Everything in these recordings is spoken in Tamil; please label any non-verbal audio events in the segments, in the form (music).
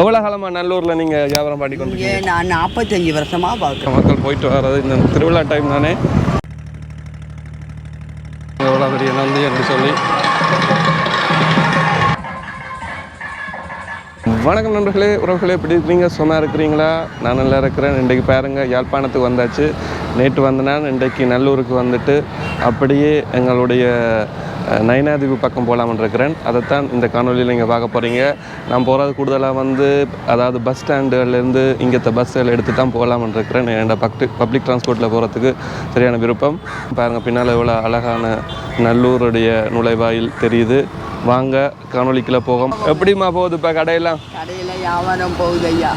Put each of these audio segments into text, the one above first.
எவ்வளோ காலமா நல்லூரில் நீங்கள் வியாபாரம் பண்ணி கொண்டு நான் நாற்பத்தஞ்சு வருஷமாக பார்க்குறேன் மக்கள் போயிட்டு வர்றது இந்த திருவிழா டைம் தானே எவ்வளோ பெரிய நந்தி என்று சொல்லி. வணக்கம் நண்பர்களே உறவுகளே எப்படி இருக்கிறீங்க சும்மா இருக்கிறீங்களா? நான் நல்லா இருக்கிறேன். இன்றைக்கு பாருங்க யாழ்ப்பாணத்துக்கு வந்தாச்சு. நேற்று வந்த நான் இன்றைக்கு நல்லூருக்கு வந்துட்டு அப்படியே எங்களுடைய அஹ், நயனாதீவு பக்கம் போகலாம்னு இருக்கிறேன். அதைத்தான் இந்த காணொலியில் நீங்கள் பார்க்க போகிறீங்க நான் போகிறது கூடுதலாக வந்து அதாவது பஸ் ஸ்டாண்டுலேருந்து இங்கேத்த பஸ்ஸில் எடுத்து தான் போகலாம்னு இருக்கிறேன். என்னோட பப்ளிக் பப்ளிக் டிரான்ஸ்போர்ட்டில் போகிறதுக்கு சரியான விருப்பம். பாருங்கள் பின்னால் எவ்வளோ அழகான நல்லூருடைய நுழைவாயில் தெரியுது. வாங்க காணொலிக்குள்ளே போகும் எப்படிம்மா போகுது இப்போ கடையெல்லாம்? கடையில் வியாபாரம் போகுது ஐயா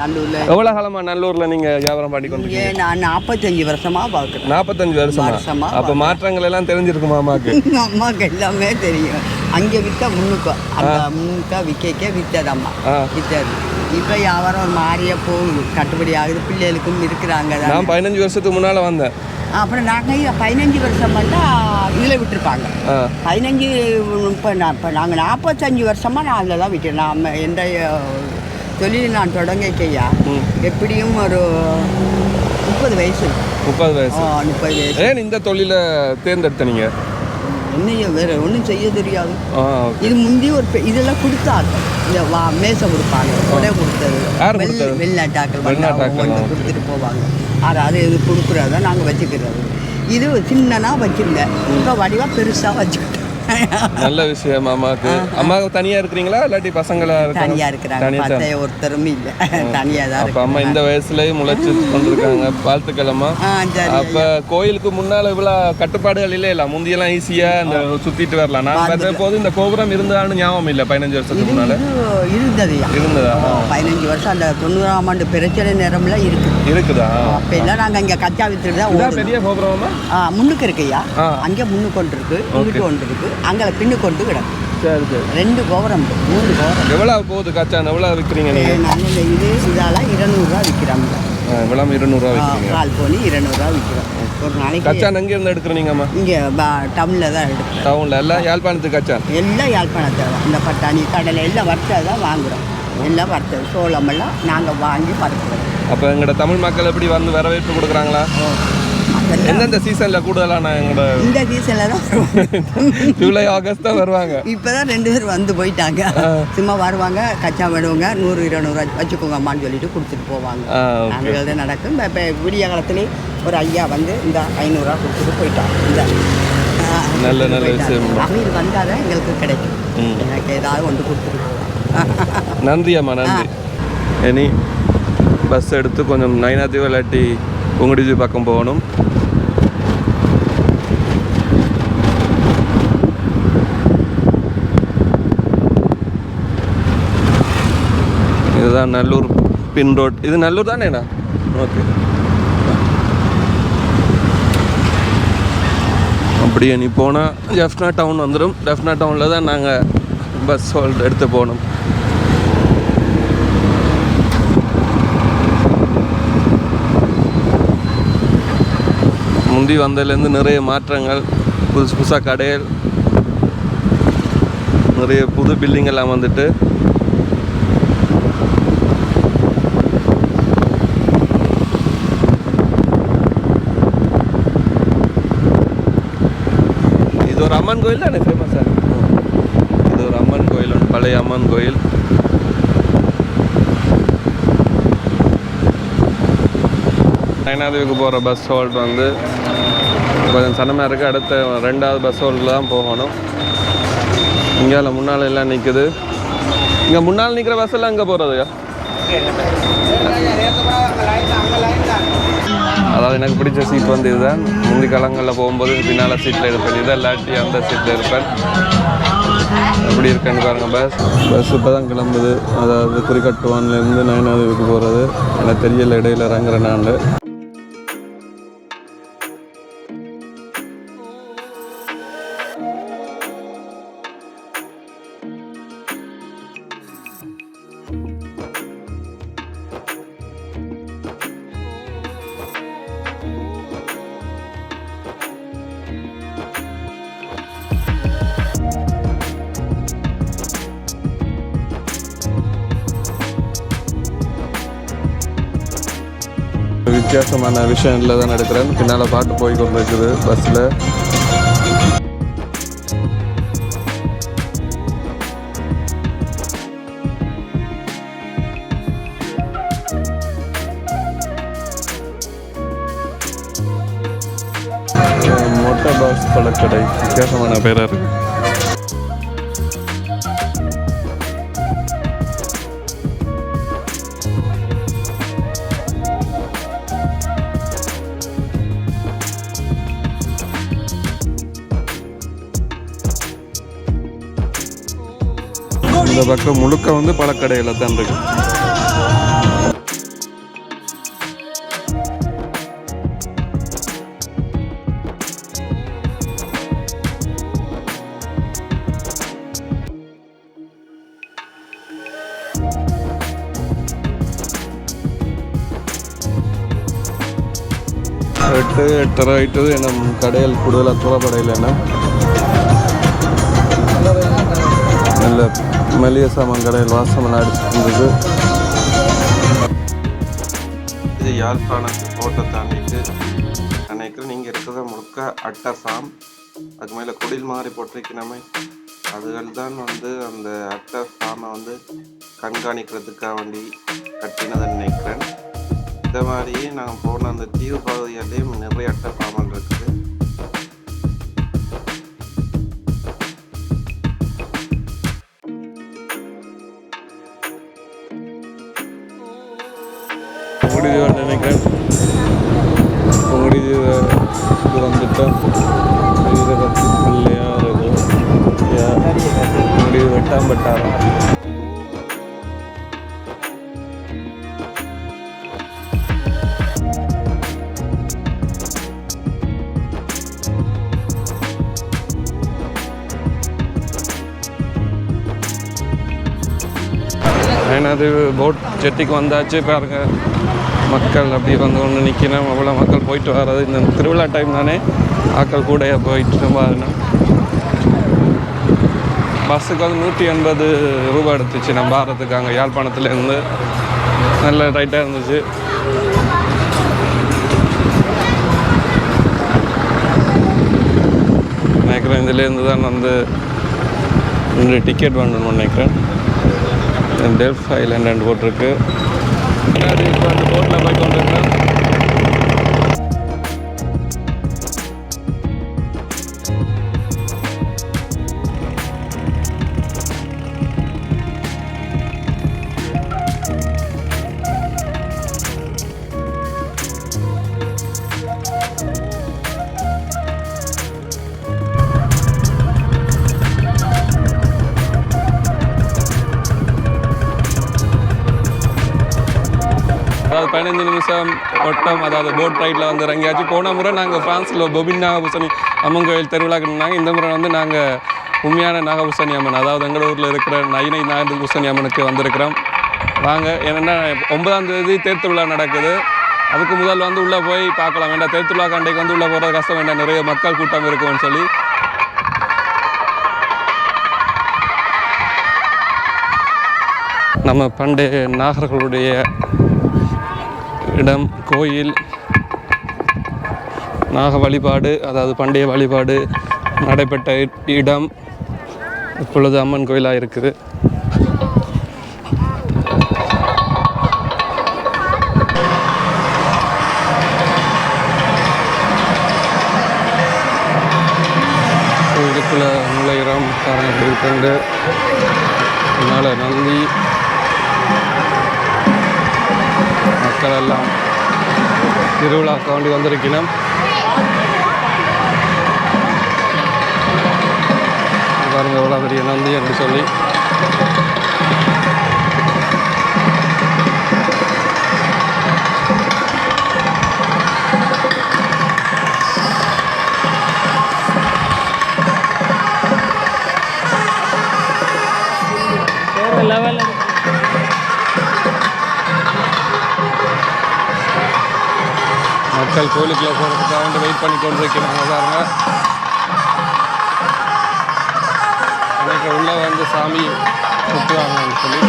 நல்லூரில். எவ்வளோ காலமா நல்லூரில் நீங்கள் வியாபாரம் பண்ணி கொண்டு நான் நாற்பத்தஞ்சு வருஷமாக பார்க்குறேன். நாற்பத்தஞ்சு வருஷமா? வருஷமா அப்போ மாற்றங்கள் எல்லாம் தெரிஞ்சிருக்குமா அம்மாக்கு? (laughs) எங்கள் அம்மாவுக்கு எல்லாமே தெரியும். அங்கே விற்க முன்னுக்கு அந்த முன்னுக்கா விற்க விற்றதம்மா ஆ. விற்றது இப்போ வியாபாரம் மாறிய போகுது. கட்டுப்படி ஆகுது. பிள்ளைகளுக்கும் இருக்கிறாங்க. நான் பதினஞ்சு வருஷத்துக்கு முன்னால் வந்தேன். அப்புறம் நாங்கள் பதினஞ்சு வருஷம் பண்ணால் இதில் விட்டுருப்பாங்க. பதினஞ்சு இப்போ நான் இப்போ நாங்கள் நாற்பத்தஞ்சு வருஷமாக நான் அதில் தான் விற்கிறேன் நான் எந்த தொழில் நான் தொடங்கிக்கையா. எப்படியும் ஒரு முப்பது வயசு. முப்பது வயசு. ஆ, முப்பது வயசு. ஏன் இந்த தொழிலை தேர்ந்தெடுத்த நீங்க என்னைய வேறு ஒன்றும் செய்ய தெரியாது. இது முந்தி ஒரு இதெல்லாம் கொடுத்தாங்க. இந்த வா மேசை கொடுப்பாங்க. கொடை கொடுத்தது? வெளிநாட்டாக்கள் ஆ. கொடுத்துட்டு போவாங்க. அதாவது இது கொடுக்குறத நாங்கள் வச்சுக்கிறது. இது சின்னனா வச்சிருந்தேன். இப்போ வடிவாக பெருசாக வச்சுக்கிட்டேன் நல்ல விஷயம் அம்மாவுக்கு அம்மாவுக்கு தனியா இருக்கிறீங்களா? இல்லாட்டி பசங்களா இருக்கிறாங்க. தனியா தான். பத்தைய ஒருத்தரும் இல்லை. தனியாக தான் அப்ப அம்மா இந்த வயசுலயும் முளைச்சு கொண்டிருக்காங்க. வாழ்த்துக்கள் அம்மா. அப்ப கோயிலுக்கு முன்னால இவ்வளவு கட்டுப்பாடுகள் இல்ல இல்ல. முந்தியெல்லாம் ஈஸியா இந்த சுத்திட்டு வரலாம். நான் பார்த்த போது இந்த கோபுரம் இருந்தான்னு ஞாபகம் இல்ல பதினஞ்சு வருஷத்துக்கு முன்னால. இது இருந்ததுயா இருந்ததா? பதினஞ்சு வருஷம். அந்த தொண்ணூறாம் ஆண்டு பிரச்சனை நேரம்லாம் இருக்குது? இருக்குதா அப்போ எல்லாம் நாங்கள் இங்கே கச்சா வித்துட்டு தான் பெரிய கோபுரமா முன்னுக்கு இருக்குய்யா ஆ. அங்கே முன்னுக்கு ஒன்று இருக்கு இங்கிட்டு ஒன்று இருக்கு. அங்கே பின்னு கொண்டு கிடக்கு சரி சரி. ரெண்டு கோபுரம் மூணு கோபுரம். எவ்வளவு போகுது கச்சான் எவ்வளவு விற்கிறீங்க நீங்க? நல்ல இது இதெல்லாம் இருநூறுவா விற்கிறோம் எவ்வளவு இருநூறுவா விற்கிறீங்க கால் போனி இருநூறுவா விற்கிறோம் ஒரு நாளைக்கு கச்சான் எங்க இருந்து எடுக்கிறீங்கம்மா இங்கே டவுனில் தான் எடுக்கிறோம். டவுன்ல எல்லாம் யாழ்ப்பாணத்துக்கு கச்சான் எல்லாம் யாழ்ப்பாணத்தை இந்த பட்டாணி கடலை எல்லாம் வறுத்தது தான் வாங்குகிறோம் எல்லாம் வறுத்தது. சோளமெல்லாம் நாங்கள் வாங்கி பறக்கிறோம். அப்ப எங்களோட தமிழ் மக்கள் எப்படி வந்து வரவேற்பு கொடுக்குறாங்களா? எந்தெந்த சீசன்ல கூடுதலான எங்களோட இந்த சீசனில் தான் (laughs) ஜூலை ஆகஸ்ட் தான் வருவாங்க. இப்போ தான் ரெண்டு பேர் வந்து போயிட்டாங்க. சும்மா வருவாங்க கச்சா விடுவாங்க நூறு இருநூறு வச்சுக்கோங்கம்மான்னு சொல்லிட்டு கொடுத்துட்டு போவாங்க. நாங்கள் தான் நடக்கும். இப்போ விடிய காலத்துலேயே ஒரு ஐயா வந்து இந்த ஐநூறுரூவா கொடுத்துட்டு போயிட்டான் இந்த நல்ல, நல்ல போயிட்டாங்க. விஷயம். அவர் வந்தால் தான் எங்களுக்கு கிடைக்கும். எனக்கு ஏதாவது கொண்டு கொடுத்துட்டு நன்றி அம்மா நன்றி. இனி பஸ் எடுத்து கொஞ்சம் நைனாத்தீவு இல்லாட்டி உங்கடிஜி பக்கம் போகணும். இதுதான் நல்லூர் பின் ரோட் இது நல்லூர் தானேண்ணா? ஓகே அப்படியே நீ போனால் ஜெஃப்னா டவுன் வந்துடும் ஜெஃப்னா டவுனில் தான் நாங்கள் பஸ் ஹோல்ட் எடுத்து போனோம் முந்தி வந்ததுலேருந்து நிறைய மாற்றங்கள். புதுசு புதுசாக கடைகள். நிறைய புது பில்டிங் எல்லாம் வந்துட்டு இது ஒரு அம்மன் கோயில் தானே ஃபேமஸாக இது ஒரு அம்மன் கோயில் ஒன்று பழைய அம்மன் கோயில். நயனாதேவிக்கு போகிற பஸ் ஹோல்ட் வந்து கொஞ்சம் சனமாக இருக்குது அடுத்த ரெண்டாவது பஸ் ஹோல்டில் தான் போகணும். இங்கே முன்னால் எல்லாம் நிற்குது இங்கே முன்னால் நிற்கிற பஸ் எல்லாம் இங்கே போகிறதுயா அதாவது எனக்கு பிடிச்ச சீட் வந்து இதுதான். முந்தி காலங்களில் போகும்போது பின்னால் சீட்டில் இருப்பேன். இதை இல்லாட்டி அந்த சீட்டில் இருப்பேன். எப்படி இருக்கேன்னு பாருங்கள் பஸ் பஸ் இப்போ தான் கிளம்புது. அதாவது குறிக்கட்டுவான்லேருந்து வீட்டுக்கு போகிறது எனக்கு தெரியல இடையில இறங்குற நான். வித்தியாசமான விஷயம்ல தான் நடக்கிறேன். பின்னால் பாட்டு போய் கொண்டு இருக்குது பஸ்ஸில் மொட்டை பாஸ் பழக்கடை. வித்தியாசமான பேராக இருக்கு. இந்த பக்கம் முழுக்க வந்து பழக்கடையில் தான் இருக்கு. எட்டு எட்டரை ஆயிட்டது நம் கடையில் கூடுதலாக துறப்படையில் என்ன நல்ல மளிகை சாமான் கடையில் வாசமெல்லாம் அடிச்சுட்டு இது யாழ்ப்பாணத்து கோட்டை தாண்டிட்டு நினைக்கிறேன் நீங்கள் இருக்கிறத முழுக்க அட்டை ஃபார்ம் அதுக்கு மேலே குடில் மாதிரி போட்டிருக்கணுமே அதுகள் தான் வந்து அந்த அட்டை ஃபார்மை வந்து கண்காணிக்கிறதுக்காக வேண்டி கட்டினதை நினைக்கிறேன். இந்த மாதிரியே நாங்கள் போன அந்த தீவு பகுதியிலேயும் நிறைய அட்டை ஃபார்மல் இருக்குது. முடிவு நினைக்கிறேன் முடிவு இது வந்துட்டோம் இதை பற்றி பிள்ளையா முடிவு வெட்டாம் பட்டாரம் அது போட் ஜெட்டிக்கு வந்தாச்சு பாருங்க. மக்கள் அப்படி வந்து ஒன்று நிற்கணும் அவ்வளோ மக்கள் போயிட்டு வர்றது. இந்த திருவிழா டைம் தானே ஆக்கள் கூட போயிட்டு பாருங்க பஸ்ஸுக்கு வந்து நூற்றி எண்பது ரூபா எடுத்துச்சு. நம்ம பாரத்துக்கு அங்கே யாழ்ப்பாணத்துலேருந்து நல்ல ரைட்டாக இருந்துச்சு. நினைக்கிறேன் இதுலேருந்து தான் வந்து ரெண்டு டிக்கெட் வாங்கணும்னு நினைக்கிறேன். டெல்ஃப் ஐலண்ட் போட்டிருக்கு முன்னாடி இப்போ அந்த போட்டில் போய் கொண்டிருக்கேன் பதினஞ்சு நிமிஷம் ஒட்டம் அதாவது போட் ரைட்டில் வந்து இறங்கியாச்சு. போன முறை நாங்கள் ஃப்ரான்ஸில் பொபின் நாகபூசணி அம்மன் கோயில் திருவிழாக்கு இந்த முறை வந்து நாங்கள் உண்மையான நாகபூசணி அம்மன் அதாவது எங்கள் ஊரில் இருக்கிற நைனை நாகபூசணி அம்மனுக்கு வந்திருக்கிறோம். வாங்க என்னென்னா ஒன்பதாம் தேதி தேர் நடக்குது. அதுக்கு முதல் வந்து உள்ளே போய் பார்க்கலாம். வேண்டாம் தேர் விழா கண்டைக்கு வந்து உள்ளே போகிறது கஷ்டம் வேண்டாம் நிறைய மக்கள் கூட்டம் இருக்கும்னு சொல்லி. நம்ம பண்டைய நாகர்களுடைய இடம் கோயில் நாக வழிபாடு அதாவது பண்டைய வழிபாடு நடைபெற்ற இடம் இப்பொழுது அம்மன் கோயிலாக இருக்குது. கோயிலுக்குள்ள நுழைகிறோம் பாருங்க அதனால் நந்தி மக்கள் எல்லாம் திருவிழாக்க வேண்டி வந்திருக்கணும் பாருங்க எவ்வளோ பெரிய நந்தி என்று சொல்லி. மக்கள் கோயிலுக்குள்ள போகிறதுக்காக வந்து வெயிட் பண்ணி கொண்டு இருக்கிறாங்க பாருங்க. எனக்கு உள்ளே வந்து சாமி சுற்றுவாங்கன்னு சொல்லி.